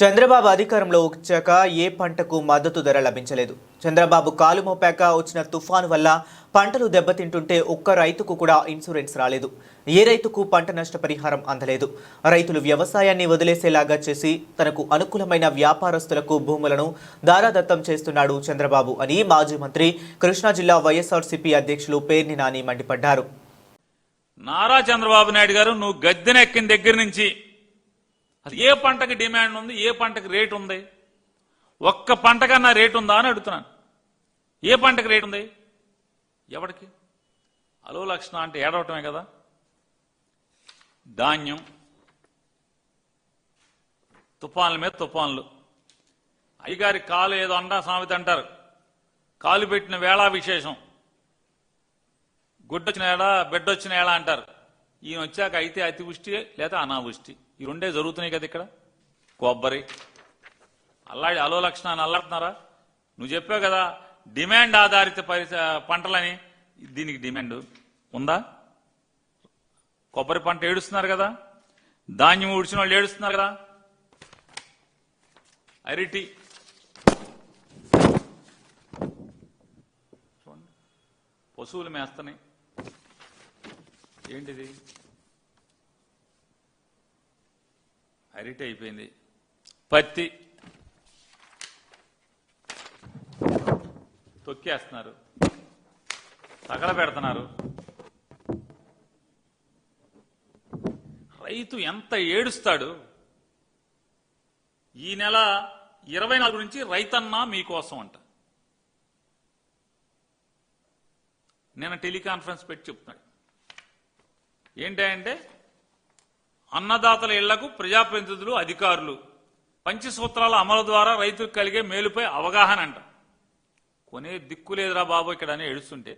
చంద్రబాబు అధికారంలో వచ్చాక ఏ పంటకు మద్దతు ధర లభించలేదు. చంద్రబాబు కాలు మోపాక వచ్చిన తుఫాను వల్ల పంటలు దెబ్బతింటుంటే ఒక్క రైతుకు కూడా ఇన్సూరెన్స్ రాలేదు. ఏ రైతుకు పంట నష్టపరిహారం అందలేదు. రైతులు వ్యవసాయాన్ని వదిలేసేలాగా చేసి తనకు అనుకూలమైన వ్యాపారస్తులకు భూములను దారాదత్తం చేస్తున్నాడు చంద్రబాబు అని మాజీ మంత్రి కృష్ణా జిల్లా వైఎస్ఆర్సీపీ అధ్యక్షులు పేర్ని నాని మండిపడ్డారు. నారా చంద్రబాబు నాయుడు గారు నువ్వు గద్దెనెక్కిన దగ్గర నుంచి అసలు ఏ పంటకి డిమాండ్ ఉంది ఏ పంటకి రేట్ ఉంది? ఒక్క పంటకన్నా రేటు ఉందా అని అడుగుతున్నాను. ఏ పంటకి రేటు ఉంది? ఎవడికి? అలో లక్షణ అంటే ఏడవటమే కదా. ధాన్యం తుఫాన్ల మీద తుఫాన్లు. అయ్యగారి కాలు ఏదో అంటా సామెత అంటారు. కాలు పెట్టిన వేళ విశేషం గుడ్డొచ్చిన ఏడా బిడ్డొచ్చిన ఏడా అంటారు. ఈయన వచ్చాక అయితే అతివృష్టి లేదా అనావృష్టి. ఈ రెండే జరుగుతున్నాయి కదా ఇక్కడ? కొబ్బరి. అల్లాడి అలో లక్షణాన్ని అల్లాడుతున్నారా? నువ్వు చెప్పావు కదా డిమాండ్ ఆధారిత పంటలని. దీనికి డిమాండ్ ఉందా? కొబ్బరి పంట ఏడుస్తున్నారు కదా? ధాన్యం ఉడిచిన వాళ్ళు ఏడుస్తున్నారు కదా? అరిటి. పశువులు మేస్తున్నాయి. ఏంటిది? అరిటి అయిపోయింది. పత్తి తొక్కేస్తున్నారు. తగల పెడుతున్నారు. రైతు ఎంత ఏడుస్తాడు? ఈ నెల ఇరవై నాలుగు నుంచి రైతన్నా మీకోసం అంట. నేను టెలికాన్ఫరెన్స్ పెట్టి చెప్తున్నాడు. ఏంటంటే అన్నదాతల ఇళ్ళకు ప్రజాప్రతినిధులు అధికారులు పంచసూత్రాల అమలు ద్వారా రైతులకు కలిగే మేలుపై అవగాహన అంట. కొనే దిక్కు లేదురా బాబు ఇక్కడ అని ఏడుస్తుంటే